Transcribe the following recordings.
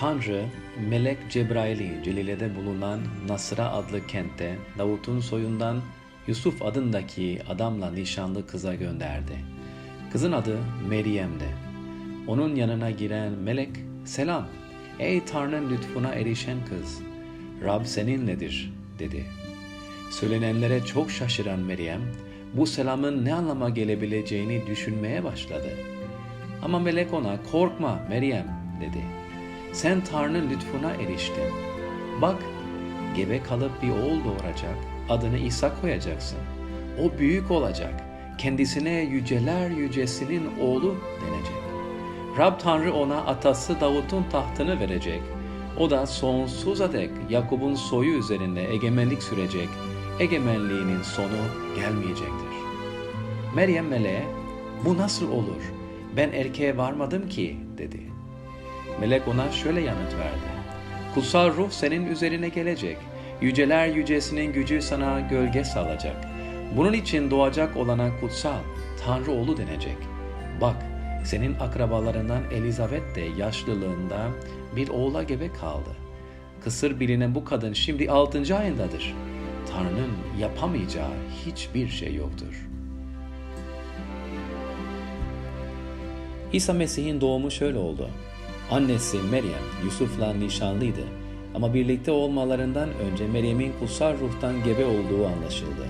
Tanrı, Melek Cebrail'i Celile'de bulunan Nasra adlı kentte Davut'un soyundan Yusuf adındaki adamla nişanlı kıza gönderdi. Kızın adı Meryem'di. Onun yanına giren melek, selam, ey Tanrı'nın lütfuna erişen kız, Rab seninledir, dedi. Söylenenlere çok şaşıran Meryem, bu selamın ne anlama gelebileceğini düşünmeye başladı. Ama melek ona, korkma Meryem, dedi. Sen Tanrı'nın lütfuna eriştin. Bak, gebe kalıp bir oğul doğuracak, adını İsa koyacaksın. O büyük olacak, kendisine yüceler yücesinin oğlu denecek. Rab Tanrı ona atası Davut'un tahtını verecek. O da sonsuza dek Yakup'un soyu üzerinde egemenlik sürecek. Egemenliğinin sonu gelmeyecektir. Meryem meleğe, bu nasıl olur? Ben erkeğe varmadım ki, dedi. Melek ona şöyle yanıt verdi. Kutsal ruh senin üzerine gelecek. Yüceler yücesinin gücü sana gölge salacak. Bunun için doğacak olana kutsal, Tanrı oğlu denecek. Bak, senin akrabalarından Elizabeth de yaşlılığında bir oğula gebe kaldı. Kısır bilinen bu kadın şimdi altıncı ayındadır. Tanrı'nın yapamayacağı hiçbir şey yoktur. İsa Mesih'in doğumu şöyle oldu. Annesi Meryem Yusuf'la nişanlıydı ama birlikte olmalarından önce Meryem'in kutsal ruhtan gebe olduğu anlaşıldı.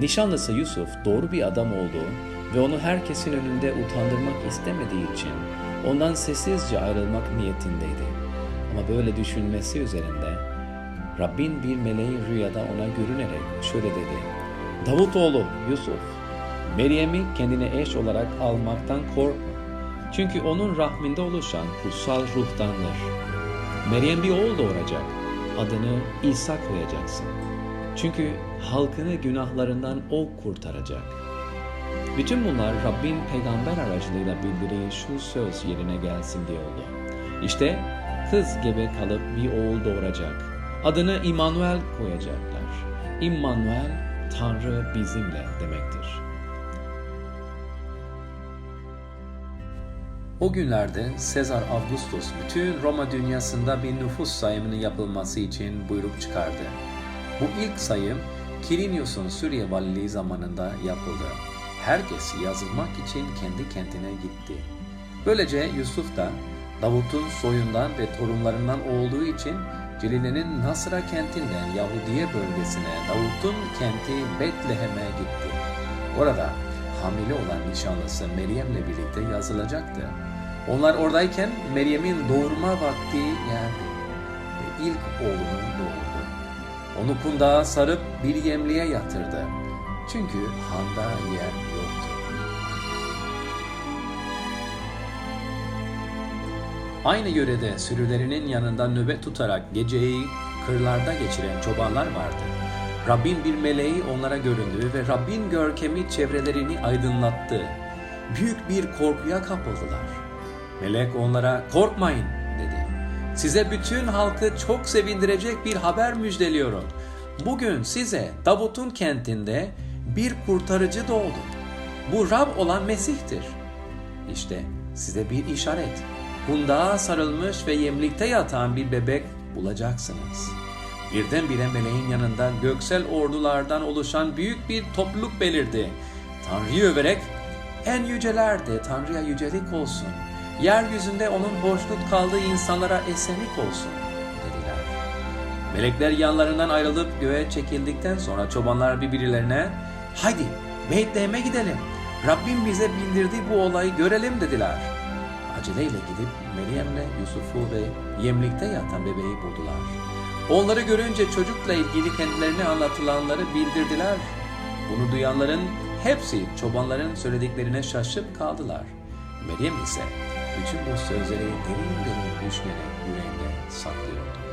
Nişanlısı Yusuf doğru bir adam olduğu ve onu herkesin önünde utandırmak istemediği için ondan sessizce ayrılmak niyetindeydi. Ama böyle düşünmesi üzerinde Rabbin bir meleği rüyada ona görünerek şöyle dedi. Davutoğlu Yusuf, Meryem'i kendine eş olarak almaktan korkma. Çünkü onun rahminde oluşan kutsal ruhtandır. Meryem bir oğul doğuracak. Adını İsa koyacaksın. Çünkü halkını günahlarından o kurtaracak. Bütün bunlar Rabbin peygamber aracılığıyla bildirdiği şu söz yerine gelsin diye oldu. İşte kız gebe kalıp bir oğul doğuracak. Adını İmanuel koyacaklar. İmmanuel Tanrı bizimle demektir. O günlerde Sezar Augustus bütün Roma dünyasında bir nüfus sayımının yapılması için buyruk çıkardı. Bu ilk sayım Kirinius'un Suriye valiliği zamanında yapıldı. Herkes yazılmak için kendi kentine gitti. Böylece Yusuf da Davut'un soyundan ve torunlarından olduğu için Celile'nin Nasra kentinden Yahudiye bölgesine Davut'un kenti Betlehem'e gitti. Orada hamile olan nişanlısı Meryem'le birlikte yazılacaktı. Onlar oradayken Meryem'in doğurma vakti geldi ve ilk oğlunu doğurdu. Onu kundağa sarıp bir yemliğe yatırdı. Çünkü handa yer yoktu. Aynı yörede sürülerinin yanında nöbet tutarak geceyi kırlarda geçiren çobanlar vardı. Rabbin bir meleği onlara göründü ve Rabbin görkemi çevrelerini aydınlattı. Büyük bir korkuya kapıldılar. Melek onlara korkmayın dedi. Size bütün halkı çok sevindirecek bir haber müjdeliyorum. Bugün size Davut'un kentinde bir kurtarıcı doğdu. Bu Rab olan Mesih'tir. İşte size bir işaret. Kundağa sarılmış ve yemlikte yatan bir bebek bulacaksınız. Birdenbire meleğin yanında göksel ordulardan oluşan büyük bir topluluk belirdi. Tanrı'yı överek en yüceler de Tanrı'ya yücelik olsun. Yeryüzünde onun hoşnut kaldığı insanlara esenlik olsun dediler. Melekler yanlarından ayrılıp göğe çekildikten sonra çobanlar birbirlerine haydi Beytlehem'e gidelim. Rabbim bize bildirdiği bu olayı görelim dediler. Aceleyle gidip Meryem'le Yusuf'u ve yemlikte yatan bebeği buldular. Onları görünce çocukla ilgili kendilerine anlatılanları bildirdiler. Bunu duyanların hepsi çobanların söylediklerine şaşıp kaldılar. Meryem ise bütün bu sözleri derin derin düşünerek yüreğinde saklıyordu.